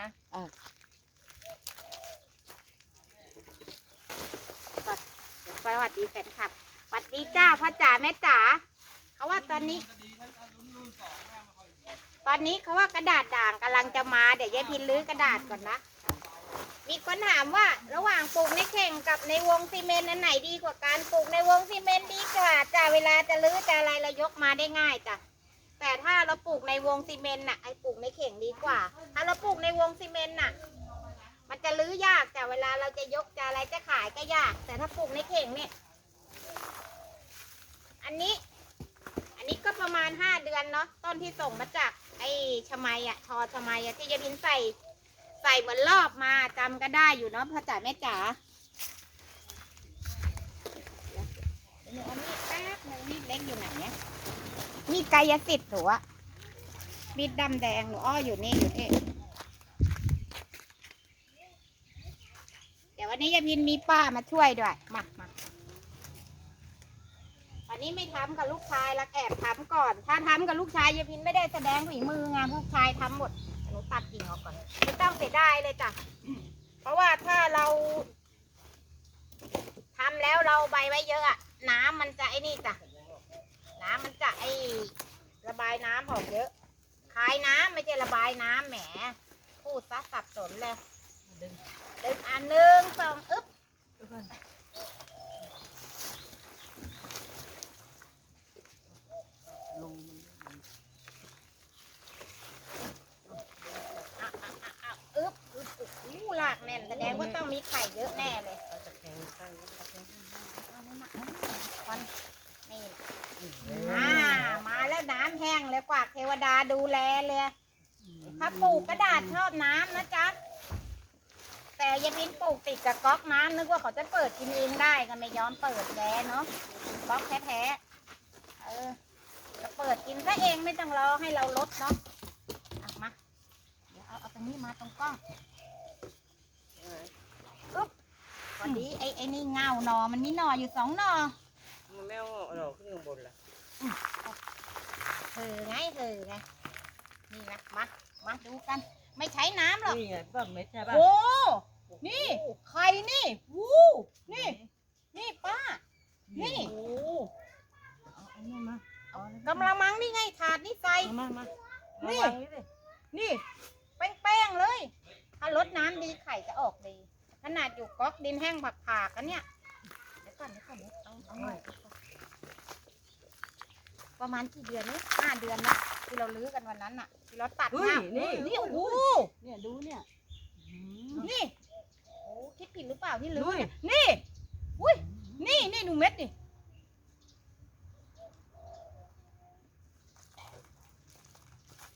นะสวัสดีแฟนคลับสวัสดีจ้าพ่อจ๋าแม่จ๋าเขาว่าตอนนี้ ตอนนี้เขาว่ากระดาษด่างกำลังจะมาเดี๋ยวยายพินลื้อกระดาษก่อนนะ มีคนถามว่าระหว่างปลูกในเข่งกับในวงซีเมนต์อันไหนดีกว่าการปลูกในวงซีเมนต์ดีกว่าจ้าเวลาจะลื้อจะอะไรเรายกมาได้ง่ายจ้ะ แต่ถ้าเราปลูกในวงซีเมนต์น่ะไอ้ปลูกในเข่งดีกว่า ถ้าเราปลูกในวงซีเมนต์น่ะ มันจะลื้อยากแต่เวลาเราจะยกจะอะไรจะขายก็ยาก แต่ถ้าปลูกในเข่งเนี่ย อันนี้ อันนี้ก็ประมาณห้าเดือนเนาะต้นที่ส่งมาจาก ไอ้ชะไมอะทอชะไมอะที่ยายพินใส่ใส่เหมือนรอบมาจำก็ได้อยู่เนาะพ่อจ๋าแม่จ๋าเดี๋ยวหนูเอามีดแป๊บหนึงมีดเล็กอยู่ไหนเนี่ย มีดกายสิทธิ์หนูอะมีดดำแดงหนูอ้ออยู่นี่อยู่นี่ เดี๋ยววันนี้ยายพินมีป้ามาช่วยด้วย มามาวันนี้ไม่ทำกับลูกชายละแอบทำก่อน ถ้าทำกับลูกชายยายพินไม่ได้แสดงฝีมือไงลูกชายทำหมด หนูตัดกิ่งออกก่อน ไม่ต้องเสียดายเลยจ้ะ เพราะว่าถ้าเราทำแล้วเราใบไว้เยอะอะน้ำมันจะไอ้นี่จ้ะ น้ำมันจะไอระบายน้ำออกเยอะคายน้ำไม่ใช่ระบายน้ำแหม พูดซะสับสนเลยดึงอันหนึ่งสองอึ๊บอึ๊บอึ๊บอึ๊บอึ๊บอู้ลากแน่นแสดงว่าต้องมีไข่เยอะแน่เลยควันนี่อ่ามาแล้วน้ำแห้งเลยก ว่าเทวดาดูแลเลยถ้าปลูกกระดาษชอบน้ำนะจ๊ะ แต่ยายพินปลูกติดกับก๊อกน้ำนึกว่าเขาจะเปิดกินเองได้ก็ไม่ยอมเปิดแกเนาะก๊อกแท้ๆเออจะเปิดกินซะเองไม่ต้องรอให้เราลดเนาะอะมาเดี๋ยวเอาเอาตรงนี้มาตรงกล้องอุ๊บพอดีไอ้ไอ้นี่เงาหนอมันมีหนออยู่สองหนอมันไม่เอาหรอกขึ้นข้างบนล่ะเออไงเออไงนี่นะมามาดูกัน ไม่ใช้น้ำหรอกนี่ไงป้าเม็ดใช่ป่ะโอ้นี่ไข่นี่วู้นี่ นี่ป้า นี่โอ้เอาเอานี่มาเอากำลังมังนี่ไงถาดนี่ใส่เอามามานี่มาวางดินี่แป้งๆเลย ถ้ารดน้ำดีไข่จะออกดี ขนาดอยู่ก๊อกดินแห้งผักผากันเนี่ยเดี๋ยวก่อนเดี๋ยวก่อนเดี๋ยวเอาเอาหน่อย ประมาณกี่เดือนนี้ห้าเดือนนะที่เราลื้อกันวันนั้นน่ะ ที่เราตัดเฮ้ยหน้านี่นี่โอ้โหเนี่ยดูเนี่ยอืมนี่โอ้คิดผิดหรือเปล่าที่ลื้อดูดิเนี่ยนี่อุ้ยนี่นี่ดูเม็ดนี่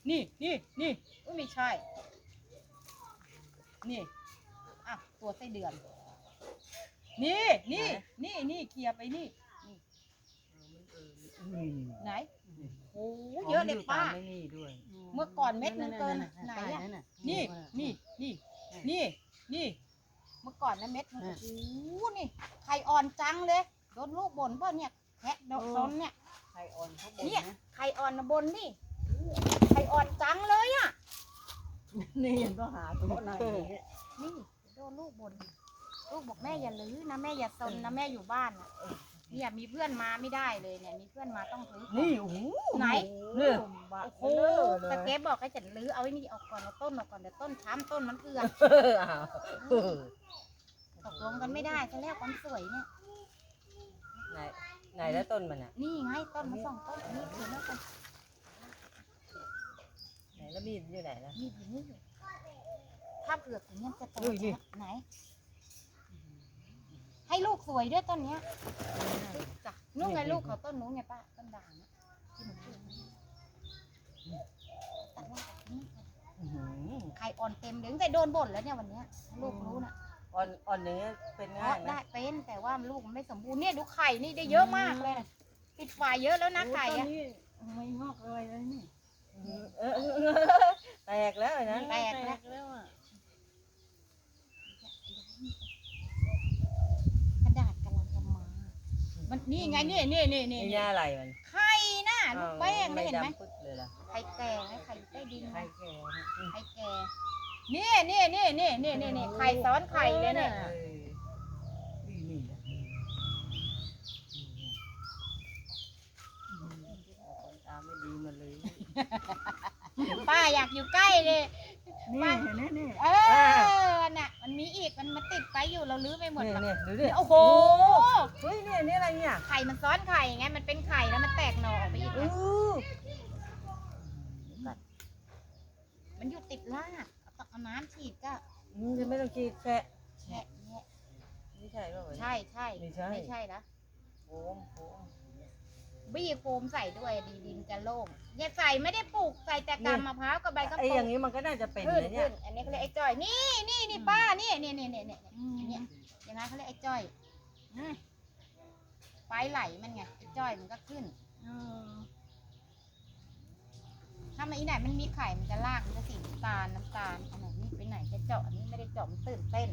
นี่นี่นี่อุ้ยไม่ใช่ นี่อะตัวไส้เดือน นี่นี่นี่นี่เคลียร์ไปนี่อืม ไหนโอ้เยอะเลยป้า ไม่นี่ด้วยเมื่อก่อนเม็ดนึงเกินไหนอะน่ะนี่นี่นี่นี่นี่เมื่อก่อนนะเม็ดมันโอ้โหนี่ไข่อ่อนจังเลยโดนลูกบ่นป่ะเนี่ยแคะโดนซนเนี่ย ไข่อ่อนเขาบนเนี่ย นะไข่อ่อนนะบนนี่ไข่อ่อนจังเลยอะนี่ยังต้องหาตัวไหนนี่โดนลูกบ่นลูกบอกแม่อย่าลื้อนะแม่อย่าซนนะแม่อยู่บ้านอะ เนี่ยมีเพื่อนมาไม่ได้เลยเนี่ยมีเพื่อนมาต้องซื้อของนี่โอ้โหไหนเนี่ยโอ้โหตะเก็บบอกให้ฉันลื้อเอาไอ้นี่ออกก่อนเอาต้นออกก่อนเดี๋ยวต้นช้ำต้นมันเอือดเอออ้าวเออตกลงกันไม่ได้จะแลกความสวยเนี่ยไหนไหนแล้วต้นมันอะนี่ไงต้นมาสองต้นอันนี้เดี๋ยวแล้วกันไหนแล้วมีดอยู่ไหนล่ะนี่อยู่นี่อยู่ถ้าเผือกอย่างเงี้ยจะโตอุ้ยนี่ไหน ให้ลูกสวยด้วยต้นเนี้ยจ้ะนู่นไงลูกเขาต้นนู้นไงป้าต้นด่างนะที่หนูปลูกนะตัดรากนี่อื้อหือไข่อ่อนเต็มเลยตั้งแต่โดนบ่นแล้วเนี่ยวันเนี้ยลูกรู้นะอ่อนอ่อนเนื้อเป็นเพง่ายราะไหมได้เป็นแต่ว่าลูกมันไม่สมบูรณ์เนี่ยดูไข่นี่ได้เยอะมากเลยนะปิดฝาเยอะแล้วนะไข่อะไม่งอกเลยเลยนี่เออเออเออแตกแล้วนะแตกแล้ว แล้วอะกระดาษกำลังจะมา มันนี่ไงนี่นี่นี่นี่นี่หน้าอะไรมันไข่น่ะลูกแป้งได้เห็นไหมดำปึ๊กเลยล่ะไข่แก่ไงไข่ใต้ดินไข่ไงแก่นะอืมไข่แก่นี่นี่นี่นี่นี่นี่นี่ไข่ซ้อนไข่เลยเนี่ยออนี่นี่นะนี่ตาไม่ดีมาเลยป้าอยากอยู่ใกล้เลย นี่เห็นไหมนี่เออน่ะมันมีอีกมันมาติดไปอยู่เราลื้อไปหมดนี่ละนี่ดูดิโอ้โหเฮ้ยนี่อันนี่อะไรเนี่ยไข่มันซ้อนไข่ไงมันเป็นไข่แล้วมันแตกหน่อออกไปอีกอู้ไงมันอยู่ติดรากเอาเอาน้ำฉีดก็มึงจะไม่ต้องกินแค่แฉะแฉะไม่ใช่ป่าวะใช่ใช่ไม่ใช่ ไม่ใช่นะโฟมโฟม บี้โฟมใส่ด้วยดีดินจะโล่งเนี่ยใส่ไม่ได้ปลูกใส่แต่กำมะพร้าวกับใบกระไอ้ปุอกย่างนี้มันก็น่าจะเป็นขึ้นนะเนี่ขึ้ยนอันนี้เขาเรียกไอ้จ้อยนี่นี่นี่ป้านี่นี่นี่นี่นี่เนี่ยยังไงเขาเรียกไอ้จ้อยอืมไฟไหลมันไงไอ้จ้อยมันก็ขึ้น เออถ้ามันอีไหนมันมีไข่มันจะลากมันจะสีน้ำตาลน้ำตาลอันไหนนี่ไปไหนจะเจาะอันนี้ไม่ได้เจาะมันตื่นเต้น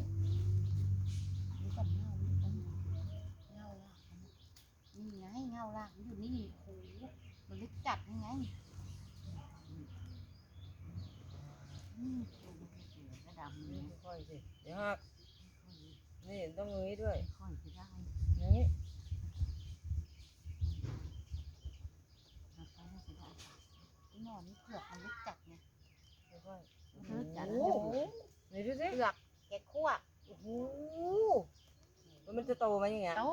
นี่ก่อนเงานี่ก่อนเงาลากมั นี่ไงเงาลากมันอยู่นี่โอ้โหมันลึกจัดยังไงอืมระดับนี้ ค่อยสิเดี๋ยวหักนี่ต้องงนี้ด้วย ค่อยจะได้อย่างนี้ไอ้หนอนนี่เผือกมันลึกจัดไงค่อยลึกจัดโอ้โหไหนดูสิเผือกแกะคั่วโอ้โหแล้วมันจะโตไหมอย่างเงี้ยโต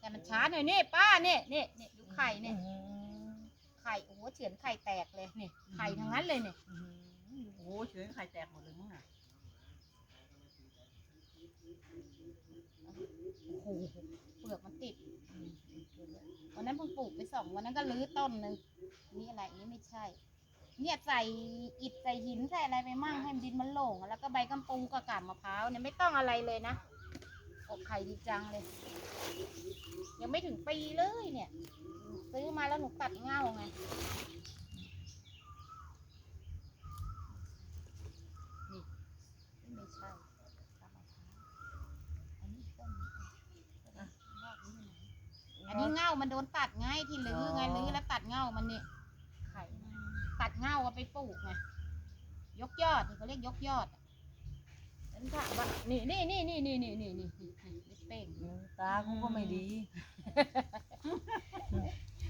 แต่มันช้าหน่อยนี่ป้านี่นี่นี่ดูไข่เนี่ยอื้อไข่โอ้โหเฉือนไข่แตกเลยนี่ไข่ทั้งนั้นเลยเนี่ยหือโอ้โหเฉยไข่แตกหมดเลยมั้งอะโอ้โหเปลือกมันติดวันนั้นเพิ่งปลูกไปสองวันนั้นก็รื้อต้นหนึ่งนี่อะไรอันนี้ไม่ใช่ เนี่ยใส่อิฐใส่หินใส่อะไรไปมั่งให้ดินมันโหล่งแล้วก็ใบกำปูกับกาบมะพร้าวเนี่ยไม่ต้องอะไรเลยนะ อกไข่ดีจังเลย ยังไม่ถึงปีเลยเนี่ย ซื้อมาแล้วหนูตัดเง่าไงนี่ไม่ใช่กาบมะพร้าวอันนี้ต้นนี้อะรอบนี้อยู่ไหนอันนี้เง่ามันโดนตัดไงที่ลื้อไงลื้อแล้วตัดเง่ามันนี่ไข่ตัดเง่าเอาไปปลูกไงยกยอดนี่เขาเรียกยกยอดอะ ฉันถามว่านี่นี่นี่นี่นี่นี่นี่นี่นี่เป้งอืมตากูก็ไม่ดี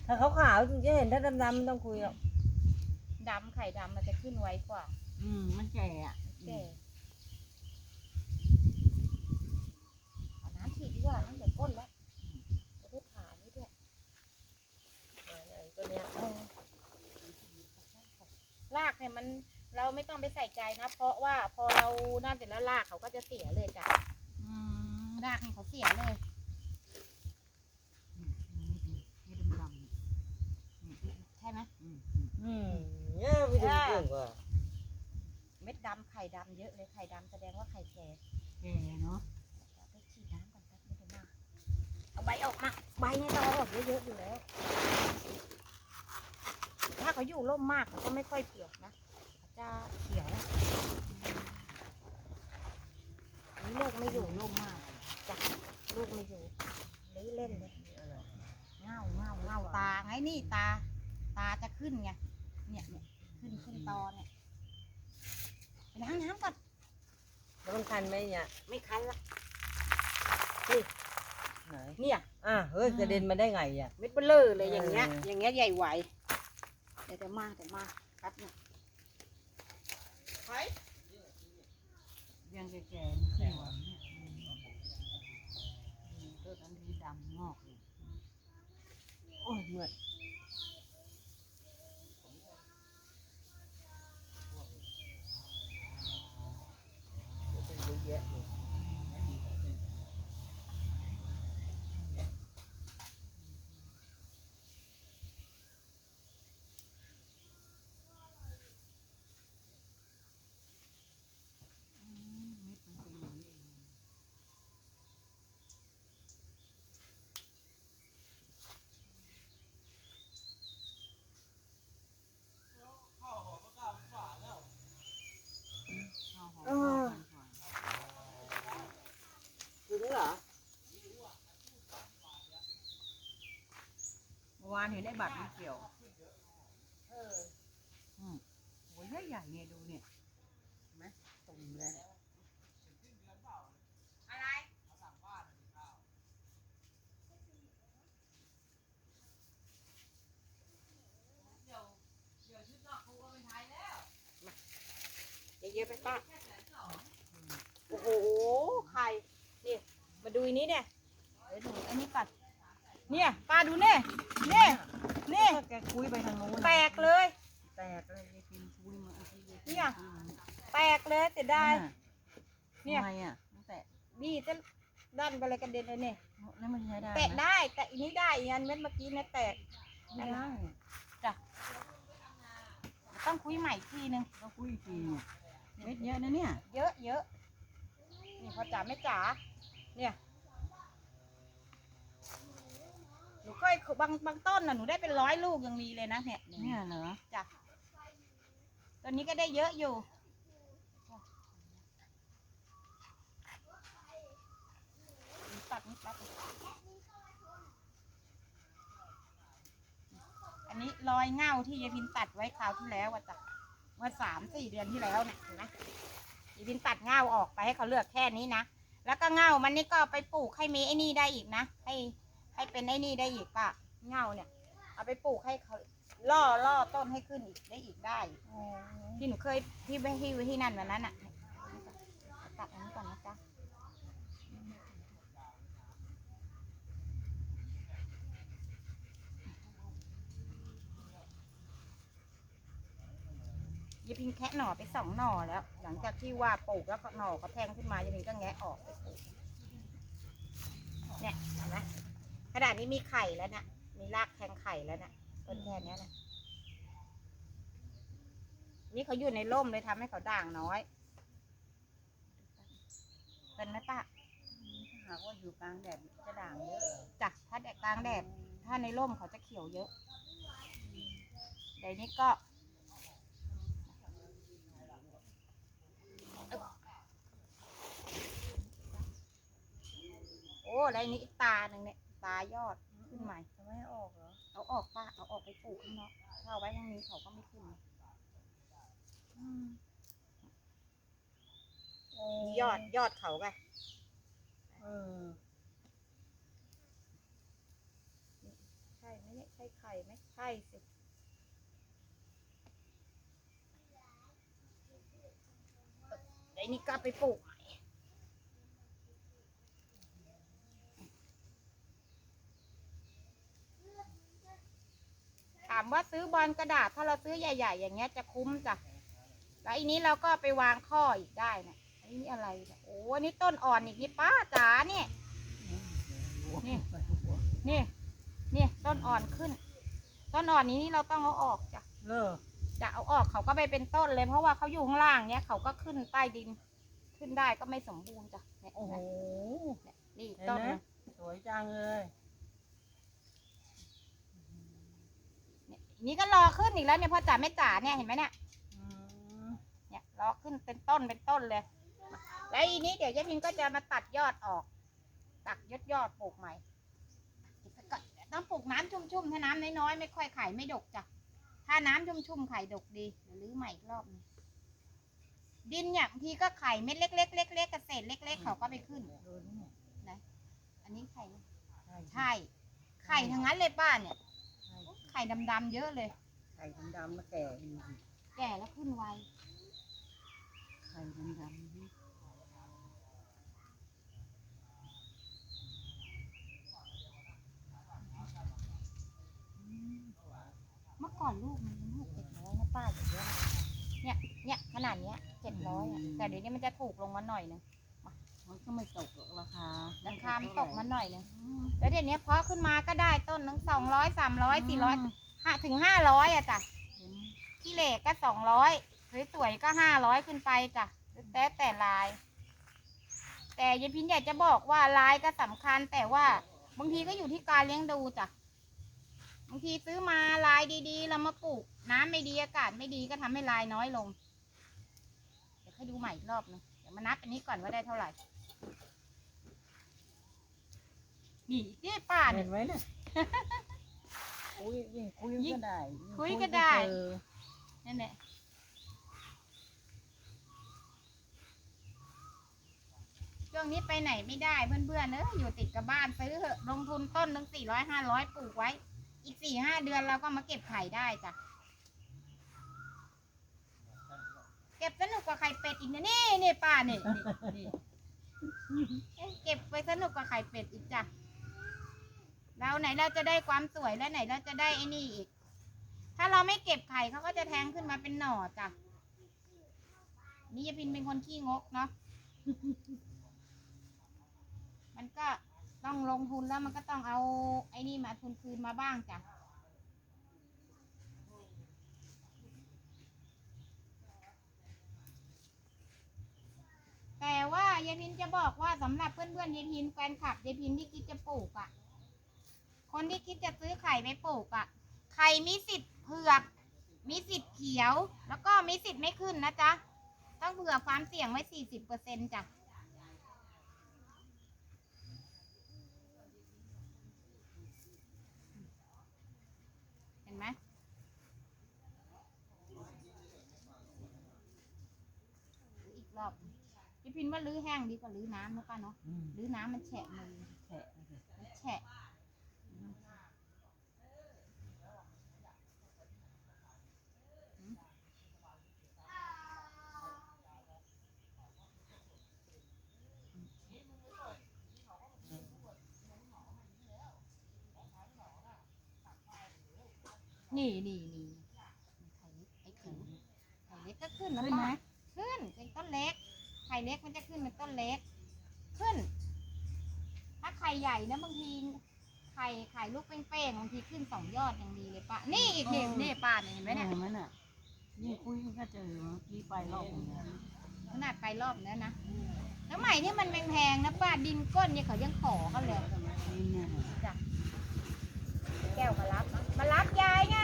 ถ้าเขาขาวถึงจะเห็นถ้าดำๆไม่ต้องคุยหรอกดำไข่ดำมันจะขึ้นไวกว่า อืมมันแก่อะแก่เอาน้ำฉีดดีกว่าน้ำเดี๋ยวก้นแล้วจะได้ผ่านี่ด้วยตัวเนี้ยเออรากเนี่ยมัน เราไม่ต้องไปใส่ใจนะ เพราะว่าพอเรานั่นเสร็จแล้วรากเขาก็จะเสียเลยจ้ะอืมรากเนี่ยเขาเสียเลยนี่ดำใช่ไหมๆอืมอืมเนี่ยไม่ถึงเก่งกว่าเม็ดดำไข่ดำเยอะเลยไข่ดำแสดงว่าไข่แก่แก่เนาะไปฉีดน้ำก่อนแป๊บนึงนะเอาใบออกมาใบเนี่ยต้องเอาออกเยอะๆอยู่แล้ว ถ้าเขาอยู่ร่มมากเขาก็ไม่ค่อยเปียกนะเขา จะเขียวอันนี้ลูกไม่อยู่ร่มมากจ้ะลูกไม่อยู่เลยเล่นเลยเงาเงาเงาตาไงนี่ตา ตาจะขึ้นไงเนี่ยเนี่ยขึ้นขึ้นตอเนี่ยไปล้างน้ำก่อนแล้วมันคันไหมเนี่ยไม่คันละไหนเนี่ยอะเฮ้ยกระเด็นมาได้ไงอะเม็ดเบลเลอร์เลยอย่างเงี้ยเอออย่างเงี้ยใหญ่ไหวเดี๋ยวจะมาเดี๋ยวมาครับเนี่ย ยังแก่ๆขึ้นหวานเนี่ยต้นอันนี้ดำงอกเลยโอ้ยเหนื่อยเยอะแยะเลย เออ ถึง เหรอเมื่อวานเห็นได้บัตรไม่เกี่ยวเอออืมโหใหญ่ใหญ่ๆเนี่ยดูเนี่ยเห็นไหมโตแล้วอะไรเยอะๆไปป้าโอ้โหไข่นี่ มาดูอันนี้เนี่ยเดี๋ยวดูอันนี้ก่อนเนี่ยป้าดูเนี่ยเนี่ยเนี่ยก็แกคุยไปทางโน้นแตกเลย แตกเลยยายพิมพ์คุยมาเอาที่ยายพิมพ์เนี่ย แตกเลยเสียดายเนี่ยทำไมอะตั้งแต่บี้จะด้านไปเลยกระเด็นเลยเนี่ยแล้วมันใช้ได้แตะไหมได้แต่อันนี้ได้อีกอันเม็ดเมื่อกี้เนี่ยแตก ไม่ได้ต้องคุยใหม่อีกทีนึงก็คุยอีกทีเนี่ยเม็ดเยอะนะเนี่ย เยอะเยอะนี่พอจ๋าไม่จ๋า เนี่ยหนูเคยบางบางต้นน่ะหนูได้เป็นร้อยลูกยังมีเลยนะเนี่ยเนี่ยเหรอจ้ะตอนนี้ก็ได้เยอะอยู่ ตัดนิดแป๊บนึงอันนี้รอยเง่าที่ยายพินตัดไว้คราวที่แล้วอะจ้ะเมื่อสามสี่เดือนที่แล้วเนี่ยเห็นไหมยายพินตัดเง่าออกไปให้เขาเลือกแค่นี้นะ แล้วก็เง่ามันนี่ก็ไปปลูกให้มีไอ้นี่ได้อีกนะ ให้ให้เป็นไอ้นี่ได้อีกปะเง่าเนี่ย เอาไปปลูกให้เขาล่อล่อต้นให้ขึ้นอีกได้อีกได้ ที่หนูเคยที่ไปที่ที่นั่นวันนั้นอะตัดอันนี้ก่อนนะจ๊ะ ยายพิงแคะหน่อไปสองหน่อแล้ว หลังจากที่ว่าปลูกแล้วก็หน่อเขาแทงขึ้นมายายพิงก็แงะออกไปปลูกเนี่ยเห็นไหมขนาดนี้มีไข่แล้วนะมีรากแทงไข่แล้วนะต้นแค่เนี้ยนะนี่เขาอยู่ในร่มเลยทำให้เขาด่างน้อยเป็นไหมป้าถ้าหากว่าอยู่กลางแดดจะด่างเยอะจ้ะถ้าแดดกลางแดด ถ้าในร่มเขาจะเขียวเยอะเดี๋ยวนี้ก็ อ้แล้วอันนี้อีกตาหนึ่งเนี่ยตายอดขึ้นใหม่ทำไมให้ออกเหรอเอาออกป้าเอาออกไปปลูกข้างนอกถ้าเอาไว้ข้างนี้เขาก็ไม่ขึ้นยอดยอดเขาไงเออใช่ไหมเนี่ยใช่ไข่ไหมใช่สิไอ้นี่ก็ไปปลูกใหม่ถาม ว่าซื้อบอลกระดาษถ้าเราซื้อใหญ่ ๆ อย่างเงี้ยจะคุ้มจ้ะแล้วอันนี้เราก็ไปวางข้ออีกได้นะอันนี้อะไรเนี่ยโอ้อันนี้ต้นอ่อนอีกนี่ป้าจ๋าเนี่ยนี่นี่นี่ต้นอ่อนขึ้น ต้นอ่อนนี้นี่เราต้องเอาออกจ้ะเลอจะเอาออกเขาก็ไปเป็นต้นเลย เพราะว่าเขาอยู่ข้างล่างเนี้ยเขาก็ขึ้นใต้ดิน ขึ้นได้ก็ไม่สมบูรณ์จ้ะเนี่ยโอ้โหเนี่ยนี่อีกเห็นต้นไหมนึงสวยจังเลย นี่ก็รอขึ้นอีกแล้วเนี่ยพ่อจ๋าแม่จ๋าเนี่ยเห็นไหมเนี่ยเนี่ยรอขึ้นเป็นต้นเป็นต้นเลย แล้วอีนี้เดี๋ยวยายพินก็จะมาตัดยอดออก ตัดยอดยอดปลูกใหม่ต้องปลูกน้ำชุ่มๆถ้าน้ำน้อยๆไม่ค่อยไข่ไม่ดกจ้ะถ้าน้ำชุ่มๆไข่ดกดีเดี๋ยวรื้อใหม่อีกรอบนึงดินเนี่ยบางทีก็ไข่เม็ดเล็กๆเล็กๆเกษตรเล็ก ๆ เขาก็ไปขึ้นนี่อันนี้ไข่ใช่ไข่ทั้งนั้นเลยป้าเนี่ย ไข่ดำๆเยอะเลย ไข่ดำๆมาแก่ดูสิแก่แล้วขึ้นไวไข่ดำๆนี่เมื่อก่อนลูกมันลูกเจ็ดร้อยนะป้าอย่างเงี้ยเนี่ยเนี่ยขนาดเนี้ยเจ็ดร้อยอะแต่เดี๋ยวนี้มันจะถูกลงมาหน่อยนึง มันก็ไม่ตกหรอกราคาราคามันตกมาหน่อยนึงแล้วเดี๋ยวนี้เพาะขึ้นมาก็ได้ต้นหนึ่งสองร้อยสามร้อยสี่ร้อยห้าถึงห้าร้อยอะจ้ะเห็นขี้เหล็กก็สองร้อยสวยๆก็ห้าร้อยขึ้นไปจ้ะแต่แต่ลาย แต่ยายพินอยากจะบอกว่าลายก็สำคัญ แต่ว่าบางทีก็อยู่ที่การเลี้ยงดูจ้ะบางทีซื้อมาลายดีๆ แล้วมาปลูก น้ำไม่ดีอากาศไม่ดีก็ทำให้ลายน้อยลง เดี๋ยวให้ดูใหม่อีกรอบนึงเดี๋ยวมานับอันนี้ก่อนว่าได้เท่าไหร่ นี่ที่ป้าเห็เนี่ยนไหมเนี่ยคุยยิ่งคุยยิ่งก็ได้งคุยก็ได้ เจอนั่นแหละช่วงนี้ไปไหนไม่ได้เพื่อนๆเนอะอยู่ติดกับบ้านซื้อเถอะลงทุนต้นหนึ่งสี่ร้อยห้าร้อยปลูกไว้ อีกสี่ห้าเดือนเราก็มาเก็บไข่ได้จ้ะ เก็บสนุกกว่าไข่เป็ดอีกนะนี่นี่ป้านี่นี่นี่เอ๊ะเก็บไปสนุกกว่าไข่เป็ดอีกจ้ะ เราไหนเราจะได้ความสวยแล้วไหนเราจะได้ไอ้นี่อีก ถ้าเราไม่เก็บไข่เขาก็จะแทงขึ้นมาเป็นหน่อจ้ะ นี่ยายพินเป็นคนขี้งกเนาะ มันก็ต้องลงทุนแล้วมันก็ต้องเอาไอ้นี่มาทุนคืนมาบ้างจ้ะแต่ว่ายายพินจะบอกว่าสำหรับเพื่อนๆยายพินแฟนคลับยายพินที่คิดจะปลูกอะ่ะ คนที่คิดจะซื้อไข่ไปปลูกอะ่ะ ไข่มีสิทธิ์เผือก มีสิทธิ์เขียว แล้วก็มีสิทธิ์ไม่ขึ้นนะจ๊ะ ต้องเผื่อความเสี่ยงไว้สี่สิบเปอร์เซ็นต์จ้ะเห็นไหมอีกรอบพี่พินว่าลื้อแห้งดีกว่าลื้อน้ำนะป้าเนาะอืมลื้อน้ำมันแฉะมือแฉะ นี่นี่นี่ไข่เล็กไอ้ขิงไข่เล็กก็ขึ้นแล้วป้าขึ้นเป็นต้นเล็ก ไข่เล็กมันจะขึ้นเป็นต้นเล็ก ขึ้น ถ้าไข่ใหญ่นะบางทีไข่ไข่ลูกเป้งๆบางทีขึ้นสองยอดยังดีเลยป้านี่อีกเนี่ยนี่ป้าเนี่ยเห็นไหมเนี่ยเห็นไหมน่ะนี่คุยก็เจอเมื่อกี้ไปรอบหนึงแล้ขนาดไปรอบแล้วนะแล้วใหม่นี่มันแพงๆนะป้าดินก้นเนี่ยเขายังขอกันเลยนี่เนี่ยจ้ะ ก้วมารับ มารับยายไง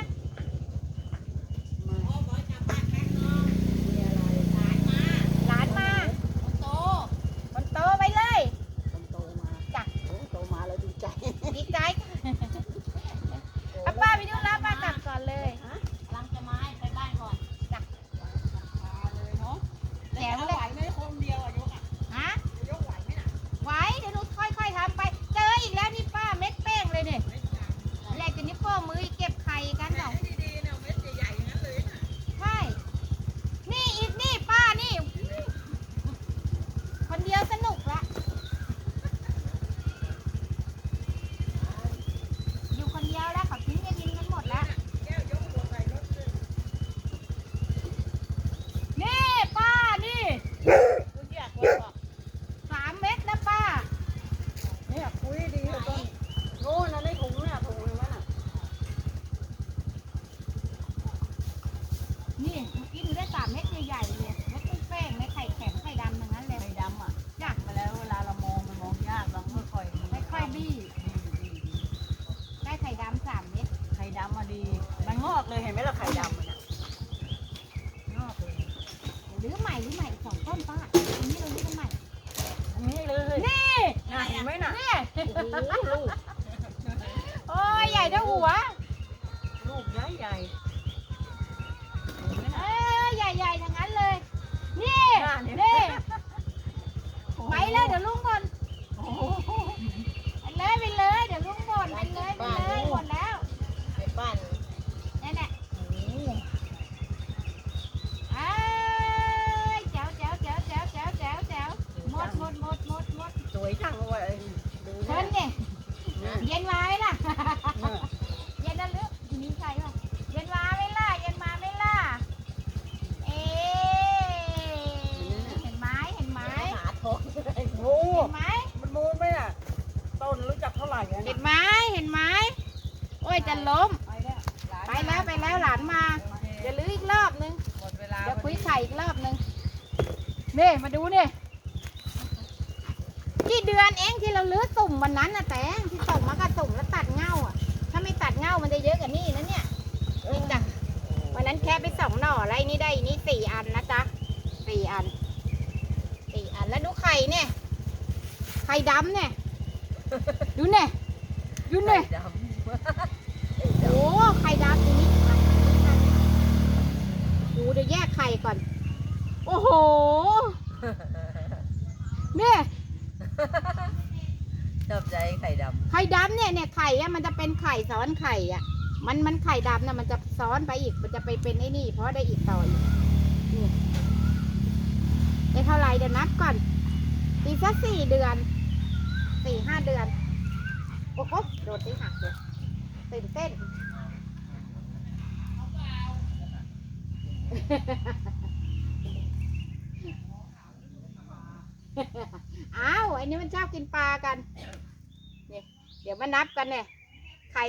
กไข่ก่อน โอ้โหเนี่ยข่ดไข่ดำเนี่ยเนี่ยไข่อะมันจะเป็นไข่ซ้อนไข่อะมันมันไข่ดำนะมันจะซ้อนไปอีก มันจะไปเป็นไอ้นี่เพราะได้อีกต่ออีกนี่ได้เท่าไหรเดี๋ยวนับก่อนปีสักสี่เดือนสี่ห้าเดือน โอ้โหโดดที่หักเลยตื่นเต้น อ้าวไอ้ นี่มันชอบกินปลากันเนี่ยเดี๋ยวมานับกันเนี่ยไข่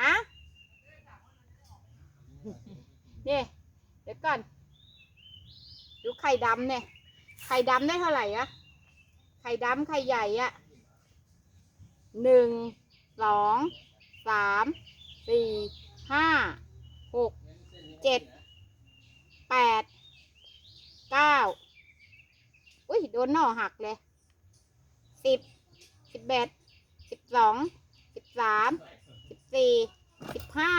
ฮะเนี่ยเดี๋ยวก่อนดูไข่ดำเนี่ยไข่ดำได้เท่าไหร่อะไข่ดำไข่ใหญ่อะหนึ่งสองสามสี่ห้าหกเจ็ดแปดเก้าอุ้ยโดนหน่อหักเลย สิบสิบเอ็ดสิบสองสิบสามสิบสี่สิบห้า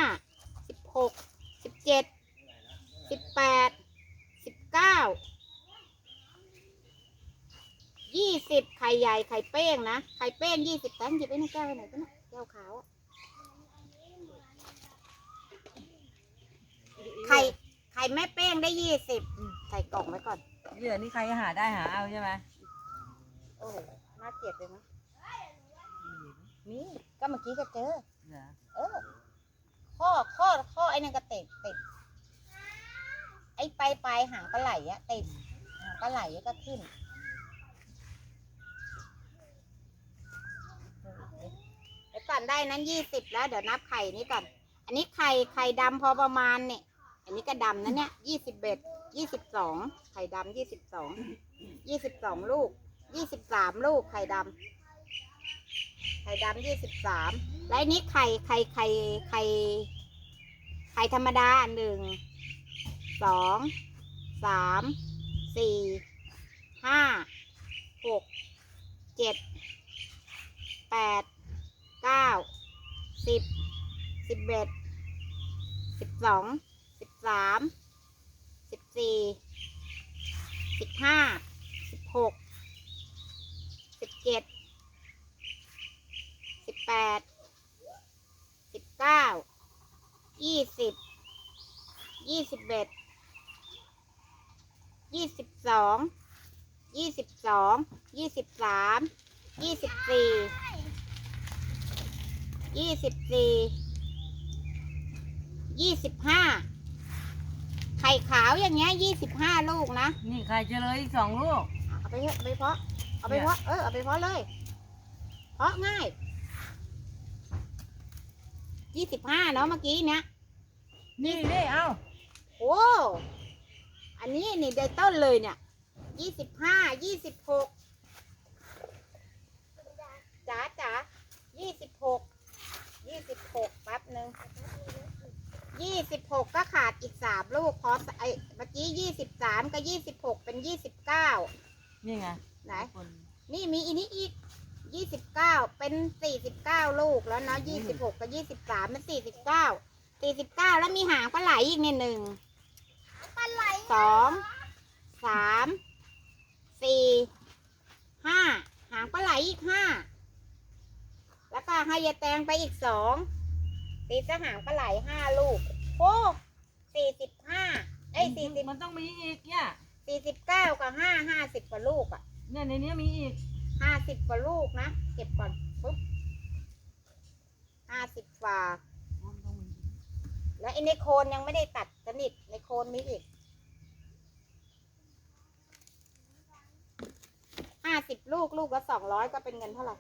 สิบหกสิบเจ็ดสิบแปดสิบเก้ายี่สิบไข่ใหญ่ไข่เป้งนะ ไข่เป้งยี่สิบแตงหยิบไว้ในแก้วไว้ไหนกันนะแก้วขาวอะำไข่ไข่แม่เป้งได้ยี่สิบใส่กล่องไว้ก่อน เหลือนี่ใครหาได้หาเอาใช่ไหมโอ้โหน่าเกลียดเลยนะนี่ก็เมื่อกี้ก็เจอ เหรอเออ ข้อข้อข้อไอ้นั่นก็ติดติดไอ้ปลายปลายหางปลาไหลอะติดหางปลาไหลก็ขึ้นเดี๋ยวก่อนได้นั้นยี่สิบแล้ว เดี๋ยวนับไข่นี้ก่อน อันนี้ไข่ไข่ดำพอประมาณเนี่ย อันนี้ก็ดำนะเนี่ยยี่สิบเอ็ดยี่สิบสองไข่ดำยี่สิบสองยี่สิบสองลูก ยี่สิบสามลูกไข่ดำไข่ดำยี่สิบสามแล้วอันนี้ไข่ไข่ไข่ไข่ไข่ธรรมดาหนึ่งสองสามสี่ห้าหกเจ็ดแปดเก้าสิบสิบเอ็ดสิบสองสิบสามสิบสี่สิบห้าสิบหก เจ็ดสิบแปดสิบเก้ายี่สิบยี่สิบเอ็ดยี่สิบสองยี่สิบสองยี่สิบสามยี่สิบสี่ยี่สิบสี่ยี่สิบห้าไข่ขาวอย่างเงี้ยยี่สิบห้าลูกนะ นี่ใครเจริญอีกสองลูก เอาไปเถอะเอาไปเพาะ เอาไปเพาะเออเอาไปเพาะเลยเพาะง่ายยี่สิบห้าเนาะเมื่อกี้เนี้ยนี่นี่เอาโอ้อันนี้นี่ได้ต้นเลยเนี่ยยี่สิบห้ายี่สิบหกจ๋าจ๋ายี่สิบหกยี่สิบหกแป๊บหนึ่งยี่สิบหกก็ขาดอีกสามลูกเพราะไอเมื่อกี้ยี่สิบสามกับยี่สิบหกเป็นยี่สิบเก้านี่ไง ไหนคนนี่มีอีนี้อีกยี่สิบเก้าเป็นสี่สิบเก้าลูกแล้วนะยี่สิบหกกับยี่สิบสามเป็นสี่สิบเก้าสี่สิบเก้าแล้วมีหางปลาไหลอีกในหนึ่งปลาไหลสองสามสี่ห้าหางปลาไหลอีกห้าแล้วก็ให้ยายแตงไปอีกสองตีจะหางปลาไหลห้าลูกโอ้สี่สิบห้าไอ้สี่สิบมันต้องมีอีกเนี่ยสี่สิบเก้ากับห้าห้าสิบกว่าลูกอะ เนี่ยในนี้มีอีกห้าสิบกว่าลูกนะ เก็บก่อนปุ๊บห้าสิบฝามันต้องมีแล้วไอ้ในโคนยังไม่ได้ตัดสนิทในโคนมีอีกห้าสิบลูกลูกละสองร้อยก็เป็นเงินเท่าไหร่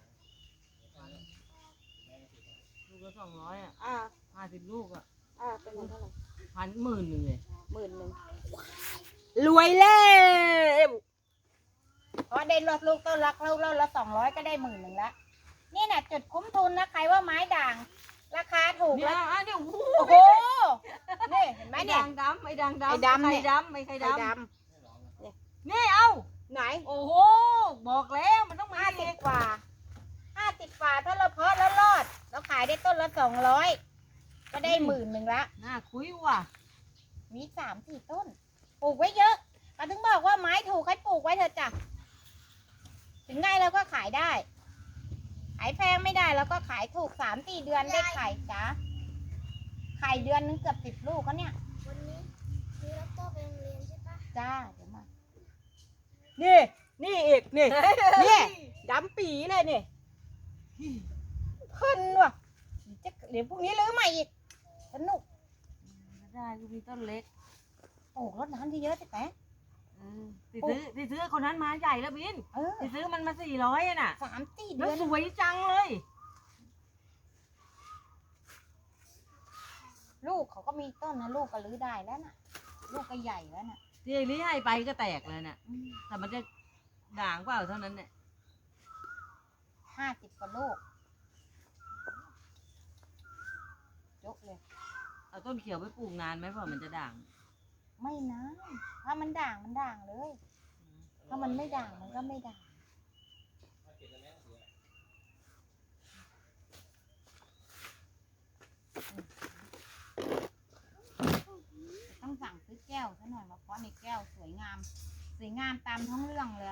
ลูกละสองร้อยอะอ่าห้าสิบลูกอะอ่าเป็นเงินเท่าไหร่พันหมื่นหนึ่งเลยหมื่นหนึ่งรวยแล้ว เพราะได้ลดลูกต้นละลูกละสองร้อยก็ได้หมื่นหนึ่งละนี่น่ะจุดคุ้มทุนนะใครว่าไม้ด่าง ราคาถูกเนี่ยแล้วอะเนี่ยโอ้โหโอ้โหนี่เห็นไหมไอ้เนี่ยดังดำไอ้ดังดำไอ้ดำเนี่ยไข่ดำไอ้ไข่ไข่ดดำนี่เอาำไหนโอ้โห บอกแล้วมันต้องมีห้าสิอีบกกว่าห้าสิบกว่าถ้าเราเพาะแล้วรอด เราขายได้ต้นละสองร้อยก็ได้หมื่นหนึ่งละ น่าคุยว่ะ มีสามสี่ต้น ปลูกไว้เยอะก็ถึงบอกว่าไม้ถูกให้ปลูกไว้เถอะจ้ะ ถึงไงเราก็ขายได้ขายายแพงไม่ได้แล้วก็ขายถูกสามสี่เดือนได้ไข่จ้าไข่เดือนนึงเกือบสิบลูกก็เนี่ย วันนี้ซื้อแล็ปโต้ไปโรงเรียนใช่ปะจ้า เดี๋ยวมา นี่ นี่อีก นี่ นี่ดำปีเลยนี่ขึ้นว่ะจะเดี๋ยวพรุ่งนี้รื้อใหม่อีก สนุก ได้ก็มีต้นเล็กปลูกรดน้ำเยอะๆแต่แต่เออ ติซื้อติซื้อคนนั้นมาใหญ่แล้วบินเออติซื้อมันมาสี่ร้อยอะน่ะสามสี่แล้เดืวอนสวยจังเลยลูกเขาก็มีต้นนะลูกก็รื้อได้แล้วน่ะ ลูกก็ใหญ่แล้วน่ะที่ไอ้นี่ให้ไปก็แตกเลยน่ะอืมแต่มันจะด่างเปล่าเท่านั้นเนี่ยห้าสิบกว่าลูกยกเลย เอาต้นเขียวไปปลูกนานไหมเพราะมันจะด่าง ไม่นะถ้ามันด่างมันด่างเลย ถ้ามันไม่ด่างมันก็ไม่ด่างต้องสั่งซื้อแก้วซะหน่อยมาเพราะในแก้วสวยงาม สวยงามตามท้องเรื่องเลย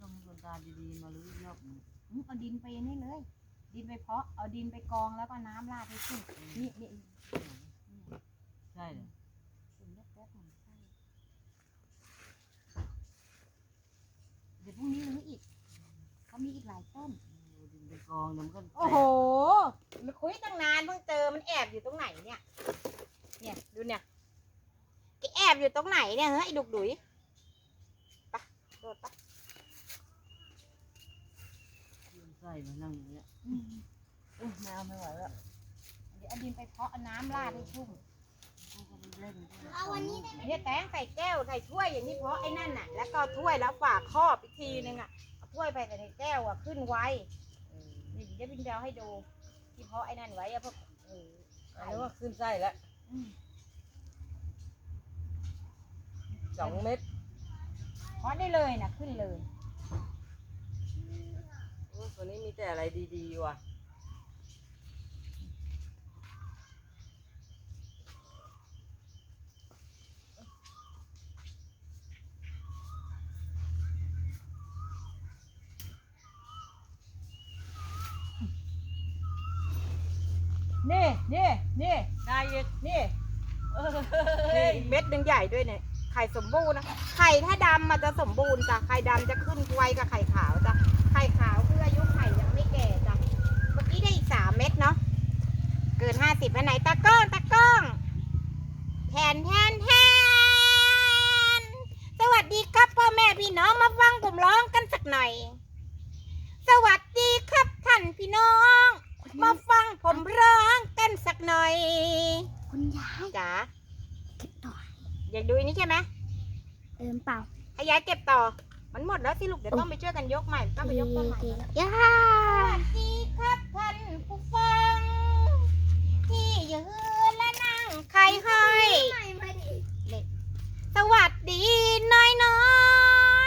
ต้องคนตาดีๆมาลื้อรอบหนึ่งอืมเอาดินไปนี่เลย ดินไปเพาะเอาดินไปกองแล้วก็น้ำราดให้ขึ้นนี่นี่นี่ใช่เลยถึงเล็กๆหน่อยใช่เดี๋ยวพรุ่งนี้รื้ออีกเขามีอีกหลายต้น เอาดินไปกองเดี๋ยวมันก็แตกโอ้โห มันคุยตั้งนานเพิ่งเจอ มันแอบอยู่ตรงไหนเนี่ย เนี่ยดูเนี่ยแกแอบอยู่ตรงไหนเนี่ยเฮ้ยไอ้ดุกดุยไปะโดดปะ ใส่มานั่งอย่างเงี้ยเอ้ยแมวไม่ไหวแล้วเดี๋ยวเอาดินไปเพาะเอาน้ำราดให้ชุ่มเขาก็ไปเล่นด้วยเอาวันนี้ได้ไหมเนี่ยแตงใส่แก้วใส่ถ้วยอย่างนี้เพาะไอ้นั่นน่ะ แล้วก็เอาถ้วยแล้วฝากครอบอีกทีนึงอะเอาถ้วยไปใส่ในแก้วอะขึ้นไวนี่เดี๋ยวพี่เดาให้ดูที่เพาะไอ้นั่นไว้อะพวกเอออันนี้ว่าขึ้นไส้แล้วอืมสองเม็ดเพาะได้เลยนะขึ้นเลย โอ้ยคนนี้มีแต่อะไรดีๆว่ะนี่นี่นี่ได้อีกนี่เออนี่อีกเม็ดหนึ่งใหญ่ด้วยเนี่ย ไข่สมบูรณ์นะ ไข่ถ้าดำมันจะสมบูรณ์จ้ะ ไข่ดำจะขึ้นไวกับไข่ขาวจ้ะ ไข่ขาว มเม็ดเนาะ เกินห้าสิบอันไหนตากล้องตากล้องแทนแทนแทนสวัสดีครับพ่อแม่พี่น้องมาฟังผมร้องกันสักหน่อย สวัสดีครับท่านพี่น้อง มาฟังผมร้องกันสักหน่อย คุณยายจ๋าเก็บต่ออยากดูอันนี้ใช่ไหมเติมเปล่าให้ยายเก็บต่อ มันหมดแล้วสิลูกเดี๋ยวต้องไปช่วยกันยกใหม่ต้องไปยกต้นใหม่ย่าสวัสดีครับท่านผู้ฟัง ที่ยืนและนั่งใครให้อยไม่ไม่ดิสวัสดีน้อยน้อ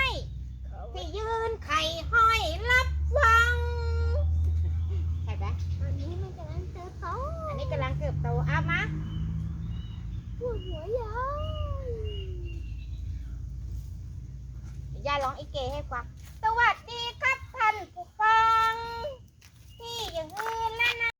ยๆที่ยืนไข่ห้อยรับฟังใช่ไหมอันนี้มันกำลังเจอเขาอันนี้กำลังเติบโตเอามาปวดหัวยายเดี๋ยว ย่าร้องไอเกให้ฟัง สวัสดีครับท่านผู้ฟัง ที่อย่างเฮือ